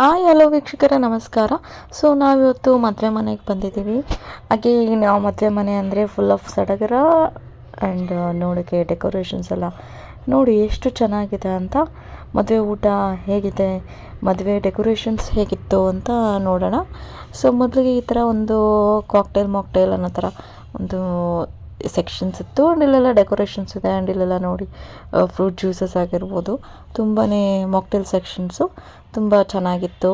Hi, hello ವೀಕ್ಷಕರ, ನಮಸ್ಕಾರ. So ನಾವಿವತ್ತು ಮದುವೆ ಮನೆಗೆ ಬಂದಿದ್ದೀವಿ. ಹಾಗೆ, ನಾವು ಮದುವೆ ಮನೆ ಅಂದರೆ ಫುಲ್ ಆಫ್ ಸಡಗರ ಆ್ಯಂಡ್ ನೋಡೋಕ್ಕೆ ಡೆಕೋರೇಷನ್ಸ್ ಎಲ್ಲ ನೋಡಿ ಎಷ್ಟು ಚೆನ್ನಾಗಿದೆ ಅಂತ. ಮದುವೆ ಊಟ ಹೇಗಿದೆ, ಮದುವೆ ಡೆಕೋರೇಷನ್ಸ್ ಹೇಗಿತ್ತು ಅಂತ ನೋಡೋಣ. ಸೊ ಮೊದಲಿಗೆ ಈ ಥರ ಒಂದು ಕಾಕ್ಟೇಲ್ ಮಾಕ್ಟೇಲ್ ಅನ್ನೋ ಥರ ಒಂದು ಸೆಕ್ಷನ್ಸ್ ಇತ್ತು ಆ್ಯಂಡ್ ಇಲ್ಲೆಲ್ಲ ಡೆಕೋರೇಷನ್ಸ್ ಇದೆ ಆ್ಯಂಡ್ ಇಲ್ಲೆಲ್ಲ ನೋಡಿ ಫ್ರೂಟ್ ಜ್ಯೂಸಸ್ ಆಗಿರ್ಬೋದು. ತುಂಬಾ ಮಾಕ್ಟೇಲ್ ಸೆಕ್ಷನ್ಸು ತುಂಬ ಚೆನ್ನಾಗಿತ್ತು.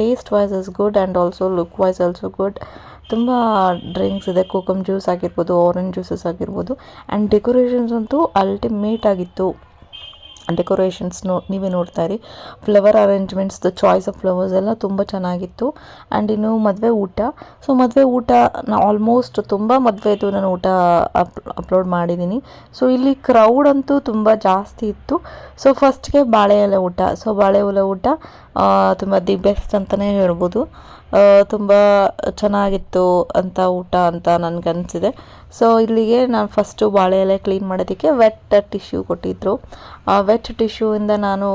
Taste wise is good and also look wise also good ತುಂಬ ಡ್ರಿಂಕ್ಸ್ ಇದೆ. ಕೋಕಮ್ ಜ್ಯೂಸ್ ಆಗಿರ್ಬೋದು ಆರೆಂಜ್ ಜ್ಯೂಸಸ್ ಆಗಿರ್ಬೋದು. ಆ್ಯಂಡ್ ಡೆಕೋರೇಷನ್ಸ್ ಅಂತೂ ಅಲ್ಟಿಮೇಟ್ ಆಗಿತ್ತು. ಡೆಕೋರೇಷನ್ಸ್ ನೋ, ನೀವೇ ನೋಡ್ತಾ ಇರಿ. Flower arrangements the choice of flowers ಎಲ್ಲ ತುಂಬ ಚೆನ್ನಾಗಿತ್ತು. ಆ್ಯಂಡ್ ಇನ್ನು ಮದುವೆ ಊಟ. ಸೊ ಮದುವೆ ಊಟ ನಾ ಆಲ್ಮೋಸ್ಟ್ ತುಂಬ ಮದುವೆದು ನಾನು ಊಟ ಅಪ್ ಅಪ್ಲೋಡ್ ಮಾಡಿದ್ದೀನಿ ಸೊ ಇಲ್ಲಿ ಕ್ರೌಡ್ ಅಂತೂ ತುಂಬ ಜಾಸ್ತಿ ಇತ್ತು. ಸೊ ಫಸ್ಟ್ಗೆ ಬಾಳೆ ಎಲೆ ಊಟ. ಸೊ ಬಾಳೆ ಎಲೆ ಊಟ ತುಂಬ ದಿ ಬೆಸ್ಟ್ ಅಂತಲೇ ಹೇಳ್ಬೋದು. ತುಂಬ ಚೆನ್ನಾಗಿತ್ತು ಅಂತ ಊಟ ಅಂತ ನನಗನ್ಸಿದೆ. ಸೊ ಇಲ್ಲಿಗೆ ನಾನು ಫಸ್ಟು ಬಾಳೆ ಎಲೆ ಕ್ಲೀನ್ ಮಾಡೋದಕ್ಕೆ ವೆಟ್ ಟಿಶ್ಯೂ ಕೊಟ್ಟಿದ್ದರು ಆ ವೆಟ್ ಟಿಶ್ಯೂಯಿಂದ ನಾನು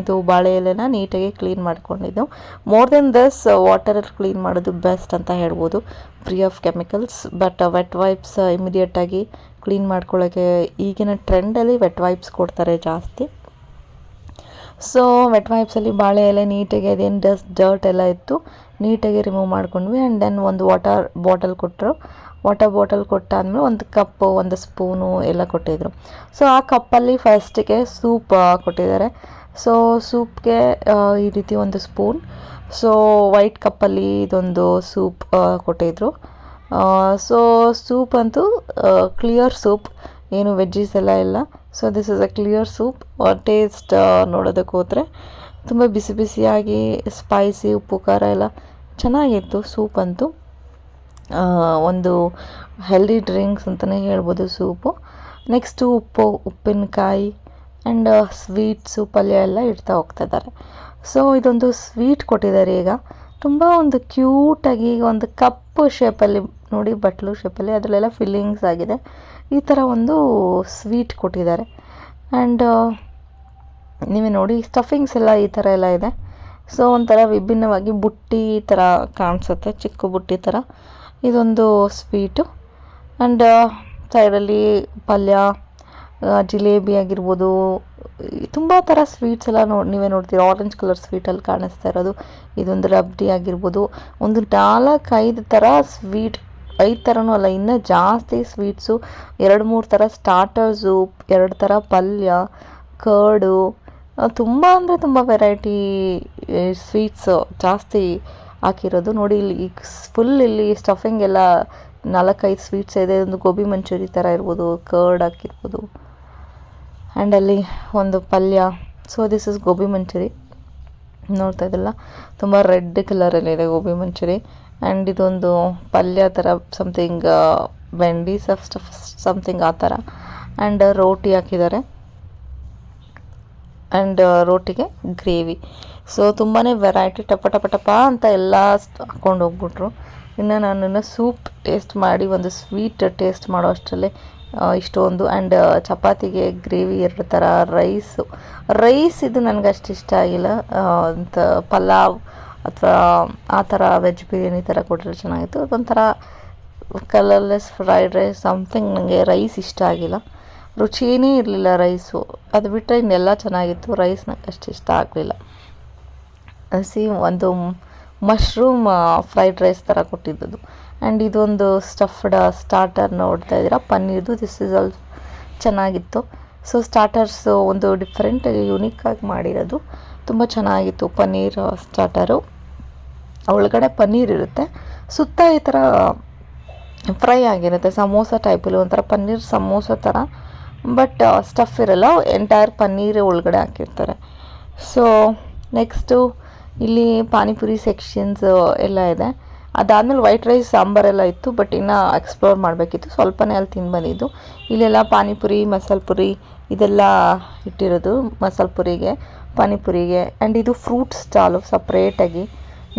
ಇದು ಬಾಳೆ ಎಲೆನ ನೀಟಾಗಿ ಕ್ಲೀನ್ ಮಾಡ್ಕೊಂಡಿದ್ದು. ಮೋರ್ ದೆನ್ ದಸ್ ವಾಟರಲ್ಲಿ ಕ್ಲೀನ್ ಮಾಡೋದು ಬೆಸ್ಟ್ ಅಂತ ಹೇಳ್ಬೋದು. Free of chemicals but wet wipes ಇಮಿಡಿಯೇಟಾಗಿ ಕ್ಲೀನ್ ಮಾಡ್ಕೊಳ್ಳೋಕ್ಕೆ ಈಗಿನ ಟ್ರೆಂಡಲ್ಲಿ ವೆಟ್ ವೈಪ್ಸ್ ಕೊಡ್ತಾರೆ ಜಾಸ್ತಿ. ಸೊ ವೆಟ್ ವೈಪ್ಸಲ್ಲಿ ಬಾಳೆ ಎಲೆ ನೀಟಾಗಿ ಅದೇನು ಡಸ್ಟ್ ಡರ್ಟ್ ಎಲ್ಲ ಇತ್ತು, ನೀಟಾಗಿ ರಿಮೂವ್ ಮಾಡ್ಕೊಂಡ್ವಿ. ಆ್ಯಂಡ್ ದೆನ್ ಒಂದು ವಾಟರ್ ಬಾಟಲ್ ಕೊಟ್ಟರು ವಾಟರ್ ಬಾಟಲ್ ಕೊಟ್ಟಾದ್ಮೇಲೆ ಒಂದು ಕಪ್ಪು ಒಂದು ಸ್ಪೂನು ಎಲ್ಲ ಕೊಟ್ಟಿದ್ರು. ಸೊ ಆ ಕಪ್ಪಲ್ಲಿ ಫಸ್ಟಿಗೆ ಸೂಪ್ ಕೊಟ್ಟಿದ್ದಾರೆ. ಸೊ ಸೂಪ್ಗೆ ಈ ರೀತಿ ಒಂದು ಸ್ಪೂನ್ ಸೊ ವೈಟ್ ಕಪ್ಪಲ್ಲಿ ಇದೊಂದು ಸೂಪ್ ಕೊಟ್ಟಿದ್ರು. ಸೊ ಸೂಪ್ ಅಂತೂ ಕ್ಲಿಯರ್ ಸೂಪ್ ಏನು ವೆಜ್ಜೀಸ್ ಎಲ್ಲ ಇಲ್ಲ. So this is a clear soup taste ನೋಡೋದಕ್ಕೆ ಹೋದರೆ ತುಂಬ ಬಿಸಿ ಬಿಸಿಯಾಗಿ ಸ್ಪೈಸಿ ಉಪ್ಪು, ಖಾರ ಎಲ್ಲ ಚೆನ್ನಾಗಿತ್ತು ಸೂಪ್ ಅಂತೂ. ಒಂದು ಹೆಲ್ದಿ ಡ್ರಿಂಕ್ಸ್ ಅಂತಲೇ ಹೇಳ್ಬೋದು ಸೂಪು ನೆಕ್ಸ್ಟು ಉಪ್ಪು, ಉಪ್ಪಿನಕಾಯಿ ಆ್ಯಂಡ್ ಸ್ವೀಟ್ಸು ಪಲ್ಯ ಎಲ್ಲ ಇಡ್ತಾ ಹೋಗ್ತಾ ಇದ್ದಾರೆ. ಸೊ ಇದೊಂದು ಸ್ವೀಟ್ ಕೊಟ್ಟಿದ್ದಾರೆ ಈಗ. ತುಂಬ ಒಂದು ಕ್ಯೂಟಾಗಿ ಒಂದು ಕಪ್ಪು ಶೇಪಲ್ಲಿ ನೋಡಿ ಬಟ್ಲು ಶೇಪಲ್ಲಿ ಅದರಲ್ಲೆಲ್ಲ ಫಿಲ್ಲಿಂಗ್ಸ್ ಆಗಿದೆ. ಈ ಥರ ಒಂದು ಸ್ವೀಟ್ ಕೊಟ್ಟಿದ್ದಾರೆ. ಆ್ಯಂಡ್ ನೀವೇ ನೋಡಿ ಸ್ಟಫಿಂಗ್ಸ್ ಎಲ್ಲ ಈ ಥರ ಎಲ್ಲ ಇದೆ. ಸೊ ಒಂಥರ ವಿಭಿನ್ನವಾಗಿ ಬುಟ್ಟಿ ಥರ ಕಾಣಿಸುತ್ತೆ, ಚಿಕ್ಕ ಬುಟ್ಟಿ ಥರ ಇದೊಂದು ಸ್ವೀಟು ಆ್ಯಂಡ್ ಸೈಡಲ್ಲಿ ಪಲ್ಯ ಜಿಲೇಬಿ ಆಗಿರ್ಬೋದು ತುಂಬ ಥರ ಸ್ವೀಟ್ಸ್ ಎಲ್ಲ ನೋಡಿ ನೀವೇ ನೋಡ್ತೀರ ಆರೆಂಜ್ ಕಲರ್ ಸ್ವೀಟಲ್ಲಿ ಕಾಣಿಸ್ತಾ ಇರೋದು. ಇದೊಂದು ರಬ್ಡಿ ಆಗಿರ್ಬೋದು, ಒಂದು ನಾಲ್ಕೈದು ಥರ ಸ್ವೀಟ್ ಐದು ಥರನೂ ಅಲ್ಲ, ಇನ್ನೂ ಜಾಸ್ತಿ ಸ್ವೀಟ್ಸು ಎರಡು ಮೂರು ಥರ ಸ್ಟಾರ್ಟರ್ಸು ಎರಡು ಥರ ಪಲ್ಯ ಕರ್ಡು ತುಂಬ ಅಂದರೆ ತುಂಬ ವೆರೈಟಿ ಸ್ವೀಟ್ಸು ಜಾಸ್ತಿ ಹಾಕಿರೋದು. ನೋಡಿ, ಇಲ್ಲಿ ಫುಲ್ ಇಲ್ಲಿ ಸ್ಟಫಿಂಗ್ ಎಲ್ಲ ನಾಲ್ಕೈದು ಸ್ವೀಟ್ಸ್ ಇದೆ. ಒಂದು ಗೋಬಿ ಮಂಚೂರಿ ಥರ ಇರ್ಬೋದು ಕರ್ಡ್ ಹಾಕಿರ್ಬೋದು. ಆ್ಯಂಡ್ ಅಲ್ಲಿ ಒಂದು ಪಲ್ಯ. So this is gobi manchuri. ನೋಡ್ತಾ ಇದ್ದಲ್ಲ, ತುಂಬ ರೆಡ್ ಕಲರಲ್ಲಿದೆ ಗೋಬಿ ಮಂಚೂರಿ. ಆ್ಯಂಡ್ ಇದೊಂದು ಪಲ್ಯ ಥರ ಸಮಥಿಂಗ್ ಬೆಂಡಿ ಸಫ್ ಸ್ಟಫ್ ಸಮಥಿಂಗ್ ಆ ಥರ ಆ್ಯಂಡ್ ರೋಟಿ ಹಾಕಿದ್ದಾರೆ. ಆ್ಯಂಡ್ ರೋಟಿಗೆ ಗ್ರೇವಿ. ಸೊ ತುಂಬಾ ವೆರೈಟಿ ಟಪ ಟಪ ಟಪ ಅಂತ ಎಲ್ಲ ಹಾಕ್ಕೊಂಡು ಹೋಗ್ಬಿಟ್ರು. ಇನ್ನು ನಾನು ಸೂಪ್ ಟೇಸ್ಟ್ ಮಾಡಿ, ಒಂದು ಸ್ವೀಟ್ ಟೇಸ್ಟ್ ಮಾಡೋ ಅಷ್ಟರಲ್ಲೇ ಇಷ್ಟೊಂದು. ಆ್ಯಂಡ್ ಚಪಾತಿಗೆ ಗ್ರೇವಿ ಎರಡು ಥರ ರೈಸು ರೈಸ್ ಇದು ನನಗೆ ಅಷ್ಟು ಇಷ್ಟ ಆಗಿಲ್ಲ. ಅಂತ ಪಲಾವ್ ಅಥವಾ ಆ ಥರ ವೆಜ್ ಬಿರಿಯಾನಿ ಥರ ಕೊಟ್ಟರೆ ಚೆನ್ನಾಗಿತ್ತು. ಅದೊಂಥರ ಕಲರ್ಲೆಸ್ ಫ್ರೈಡ್ ರೈಸ್ ಸಮ್ಥಿಂಗ್ ನನಗೆ ರೈಸ್ ಇಷ್ಟ ಆಗಿಲ್ಲ. ರುಚಿಯೇ ಇರಲಿಲ್ಲ ರೈಸು ಅದು ಬಿಟ್ಟರೆ ಇನ್ನೆಲ್ಲ ಚೆನ್ನಾಗಿತ್ತು. ರೈಸ್ ನನಗೆ ಅಷ್ಟು ಇಷ್ಟ ಆಗಲಿಲ್ಲ. ಸಿ ಒಂದು ಮಶ್ರೂಮ್ ಫ್ರೈಡ್ ರೈಸ್ ಥರ ಕೊಟ್ಟಿದ್ದದು ಆ್ಯಂಡ್ ಇದೊಂದು ಸ್ಟಫ್ಡ್ ಸ್ಟಾರ್ಟರ್ ನೋಡ್ತಾ ಇದ್ದೀರಾ? ಪನ್ನೀರ್ದು ದಿಸ್ ಇಸ್ ಆಲ್ ಚೆನ್ನಾಗಿತ್ತು. ಸೊ ಸ್ಟಾರ್ಟರ್ಸು ಒಂದು ಡಿಫ್ರೆಂಟ್ ಯುನೀಕಾಗಿ ಮಾಡಿರೋದು. ತುಂಬ ಚೆನ್ನಾಗಿತ್ತು ಪನ್ನೀರ್ ಸ್ಟಾರ್ಟರು. ಒಳಗಡೆ ಪನ್ನೀರ್ ಇರುತ್ತೆ. ಸುತ್ತ ಈ ಥರ ಫ್ರೈ ಆಗಿರುತ್ತೆ, ಸಮೋಸ ಟೈಪಲ್ಲಿ ಒಂಥರ ಪನ್ನೀರ್ ಸಮೋಸ ಥರ. ಬಟ್ ಸ್ಟಫ್ ಇರಲ್ಲ ಎಂಟೈರ್ ಪನ್ನೀರ್ ಒಳಗಡೆ ಹಾಕಿರ್ತಾರೆ. ಸೊ ನೆಕ್ಸ್ಟು ಇಲ್ಲಿ ಪಾನಿಪುರಿ ಸೆಕ್ಷನ್ಸ್ ಎಲ್ಲ ಇದೆ. ಅದಾದಮೇಲೆ ವೈಟ್ ರೈಸ್ ಸಾಂಬಾರೆಲ್ಲ ಇತ್ತು ಬಟ್ ಇನ್ನು ಎಕ್ಸ್ಪ್ಲೋರ್ ಮಾಡಬೇಕಿತ್ತು. ಸ್ವಲ್ಪನೇ ಅಲ್ಲಿ ತಿಂದು ಬಂದಿದ್ದು. ಇಲ್ಲೆಲ್ಲ ಪಾನಿಪುರಿ, ಮಸಾಲೆ ಪುರಿ ಇದೆಲ್ಲ ಇಟ್ಟಿರೋದು ಮಸಾಲೆ ಪುರಿಗೆ. ಪಾನಿಪುರಿಗೆ ಆ್ಯಂಡ್ ಇದು ಫ್ರೂಟ್ ಸ್ಟಾಲು ಸಪ್ರೇಟಾಗಿ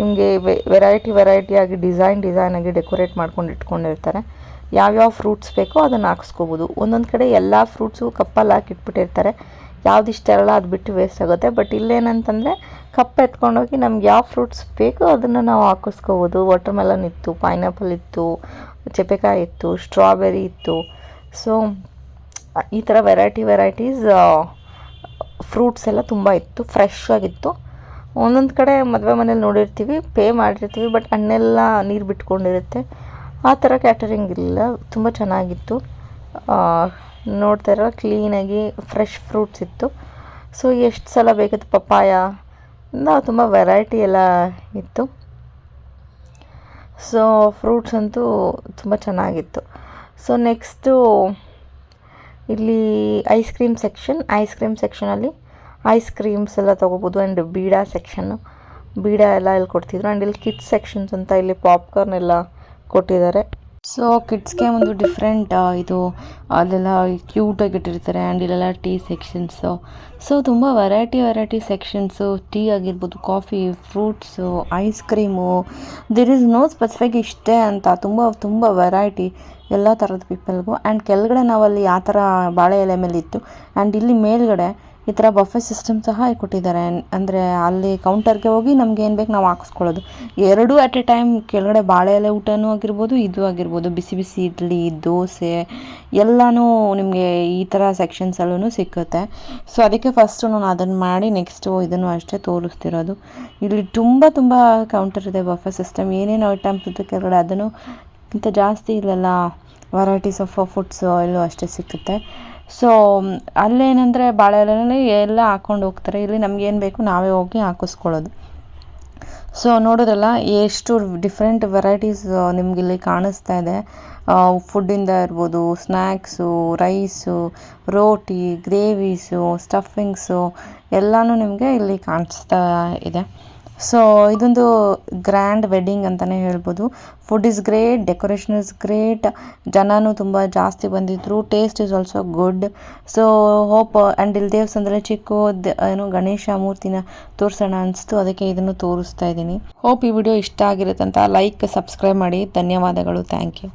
ನಿಮಗೆ ವೆರೈಟಿ ವೆರೈಟಿಯಾಗಿ ಡಿಸೈನ್ ಡಿಸೈನಾಗಿ ಡೆಕೋರೇಟ್ ಮಾಡ್ಕೊಂಡು ಇಟ್ಕೊಂಡಿರ್ತಾರೆ. ಯಾವ್ಯಾವ ಫ್ರೂಟ್ಸ್ ಬೇಕೋ ಅದನ್ನು ಹಾಕ್ಸ್ಕೋಬೋದು. ಒಂದೊಂದು ಕಡೆ ಎಲ್ಲ ಫ್ರೂಟ್ಸು ಕಪ್ಪಲ್ಲಿ ಹಾಕಿ ಇಟ್ಬಿಟ್ಟಿರ್ತಾರೆ. ಯಾವ್ದು ಇಷ್ಟ ಇರಲ್ಲ ಅದು ಬಿಟ್ಟು ವೇಸ್ಟ್ ಆಗುತ್ತೆ. ಬಟ್ ಇಲ್ಲೇನಂತಂದರೆ ಕಪ್ ಎತ್ಕೊಂಡೋಗಿ ನಮ್ಗೆ ಯಾವ ಫ್ರೂಟ್ಸ್ ಬೇಕೋ ಅದನ್ನು ನಾವು ಹಾಕಿಸ್ಕೋಬೋದು. ವಾಟರ್ ಮೆಲನ್ ಇತ್ತು ಪೈನಾಪಲ್ ಇತ್ತು, ಚಪೆಕಾಯಿ ಇತ್ತು ಸ್ಟ್ರಾಬೆರಿ ಇತ್ತು. ಸೊ ಈ ಥರ ವೆರೈಟಿ ವೆರೈಟೀಸ್ ಫ್ರೂಟ್ಸ್ ಎಲ್ಲ ತುಂಬ ಇತ್ತು ಫ್ರೆಶ್ ಆಗಿತ್ತು. ಒಂದೊಂದು ಕಡೆ ಮದುವೆ ಮನೇಲಿ ನೋಡಿರ್ತೀವಿ, ಪೇ ಮಾಡಿರ್ತೀವಿ ಬಟ್ ಹಣ್ಣೆಲ್ಲ ನೀರು ಬಿಟ್ಕೊಂಡಿರುತ್ತೆ. ಆ ಥರ ಕ್ಯಾಟರಿಂಗ್ ಇರಲಿಲ್ಲ ತುಂಬ ಚೆನ್ನಾಗಿತ್ತು. ನೋಡ್ತಾ ಕ್ಲೀನಾಗಿ ಫ್ರೆಶ್ ಫ್ರೂಟ್ಸ್ ಇತ್ತು. ಸೊ ಎಷ್ಟು ಸಲ ಬೇಕಿತ್ತು ಪಪ್ಪಾಯ ನಾವು ತುಂಬ ವೆರೈಟಿ ಎಲ್ಲ ಇತ್ತು. ಸೊ ಫ್ರೂಟ್ಸ್ ಅಂತೂ ತುಂಬ ಚೆನ್ನಾಗಿತ್ತು. ಸೊ ನೆಕ್ಸ್ಟು ಇಲ್ಲಿ ice cream section ice cream ಸೆಕ್ಷನಲ್ಲಿ ಐಸ್ ಕ್ರೀಮ್ಸ್ ಎಲ್ಲ ತೊಗೋಬೋದು ಆ್ಯಂಡ್ ಬೀಡ ಸೆಕ್ಷನ್ನು ಬೀಡ ಎಲ್ಲ ಇಲ್ಲಿ ಕೊಡ್ತಿದ್ರು. ಆ್ಯಂಡ್ ಇಲ್ಲಿ ಕಿಡ್ಸ್ ಸೆಕ್ಷನ್ಸ್ ಅಂತ ಇಲ್ಲಿ ಪಾಪ್ಕಾರ್ನ್ ಎಲ್ಲ ಕೊಟ್ಟಿದ್ದಾರೆ. ಸೊ ಕಿಡ್ಸ್ಗೆ ಒಂದು ಡಿಫ್ರೆಂಟ್ ಇದು, ಅಲ್ಲೆಲ್ಲ ಕ್ಯೂಟಾಗಿ ಇಟ್ಟಿರ್ತಾರೆ. ಆ್ಯಂಡ್ ಇಲ್ಲೆಲ್ಲ ಟೀ ಸೆಕ್ಷನ್ಸು ಸೊ ತುಂಬ ವೆರೈಟಿ ವೆರೈಟಿ ಸೆಕ್ಷನ್ಸು ಟೀ ಆಗಿರ್ಬೋದು coffee fruits ice cream there is no specific ಇಷ್ಟೇ ಅಂತ. ತುಂಬ ತುಂಬ ವೆರೈಟಿ ಎಲ್ಲ ಥರದ ಪೀಪಲ್ಗೂ ಆ್ಯಂಡ್ ಕೆಳಗಡೆ ನಾವಲ್ಲಿ ಆ ಥರ ಬಾಳೆ ಎಲೆ ಮೇಲೆ ಇತ್ತು. ಆ್ಯಂಡ್ ಇಲ್ಲಿ ಮೇಲ್ಗಡೆ ಈ ಥರ ಬಫೆ ಸಿಸ್ಟಮ್ ಸಹ ಕೊಟ್ಟಿದ್ದಾರೆ ಅಂದರೆ ಅಲ್ಲಿ ಕೌಂಟರ್ಗೆ ಹೋಗಿ ನಮ್ಗೆ ಏನು ಬೇಕು ನಾವು ಹಾಕಿಸ್ಕೊಳ್ಳೋದು. ಎರಡೂ ಅಟ್ ಎ ಟೈಮ್ ಕೆಳಗಡೆ ಬಾಳೆ ಎಲೆ ಊಟನೂ ಆಗಿರ್ಬೋದು, ಇದು ಆಗಿರ್ಬೋದು, ಬಿಸಿ ಬಿಸಿ ಇಡ್ಲಿ, ದೋಸೆ, ಎಲ್ಲನೂ ನಿಮಗೆ ಈ ಥರ ಸೆಕ್ಷನ್ಸಲ್ಲೂ ಸಿಕ್ಕುತ್ತೆ. ಸೊ ಅದಕ್ಕೆ ಫಸ್ಟು ನಾನು ಅದನ್ನು ಮಾಡಿ ನೆಕ್ಸ್ಟು ಇದನ್ನು ಅಷ್ಟೇ ತೋರಿಸ್ತಿರೋದು. ಇಲ್ಲಿ ತುಂಬ ತುಂಬ ಕೌಂಟರ್ ಇದೆ ಬಫೆ ಸಿಸ್ಟಮ್. ಏನೇನು ಐಟಮ್ಸ್ ಇದೆ ಕೆಳಗಡೆ ಅದನ್ನು, ಇಂಥ ಜಾಸ್ತಿ ಇಲ್ಲೆಲ್ಲ ವೆರೈಟೀಸ್ ಆಫ್ ಫುಡ್ಸು ಎಲ್ಲೂ ಅಷ್ಟೇ ಸಿಕ್ಕುತ್ತೆ. ಸೊ ಅಲ್ಲೇನಂದರೆ ಬಾಳೆ ಎಲೆನಲ್ಲಿ ಎಲ್ಲ ಹಾಕ್ಕೊಂಡು ಹೋಗ್ತಾರೆ. ಇಲ್ಲಿ ನಮ್ಗೆ ಏನು ಬೇಕು ನಾವೇ ಹೋಗಿ ಹಾಕಿಸ್ಕೊಳ್ಳೋದು. ಸೊ ನೋಡೋದಲ್ಲ, ಎಷ್ಟು ಡಿಫ್ರೆಂಟ್ ವೆರೈಟೀಸ್ ನಿಮ್ಗೆ ಇಲ್ಲಿ ಕಾಣಿಸ್ತಾ ಇದೆ. ಫುಡ್ಡಿಂದ ಇರ್ಬೋದು snacks rice roti gravies stuffings ಎಲ್ಲನೂ ನಿಮಗೆ ಇಲ್ಲಿ ಕಾಣಿಸ್ತಾ ಇದೆ. ಸೊ ಇದೊಂದು ಗ್ರ್ಯಾಂಡ್ ವೆಡ್ಡಿಂಗ್ ಅಂತಲೇ ಹೇಳ್ಬೋದು. Food is great decoration is great ಜನನೂ ತುಂಬ ಜಾಸ್ತಿ ಬಂದಿದ್ರು. Taste is also good so hope and ಇಲ್ಲಿ ದೇವಸ್ಥಾನದಲ್ಲಿ ಚಿಕ್ಕ ಏನು, ಗಣೇಶ ಮೂರ್ತಿನ ತೋರಿಸೋಣ ಅನಿಸ್ತು. ಅದಕ್ಕೆ ಇದನ್ನು ತೋರಿಸ್ತಾ ಇದ್ದೀನಿ. ಹೋಪ್ ಈ ವಿಡಿಯೋ ಇಷ್ಟ ಆಗಿರುತ್ತೆ ಅಂತ ಲೈಕ್ ಸಬ್ಸ್ಕ್ರೈಬ್ ಮಾಡಿ. ಧನ್ಯವಾದಗಳು. Thank you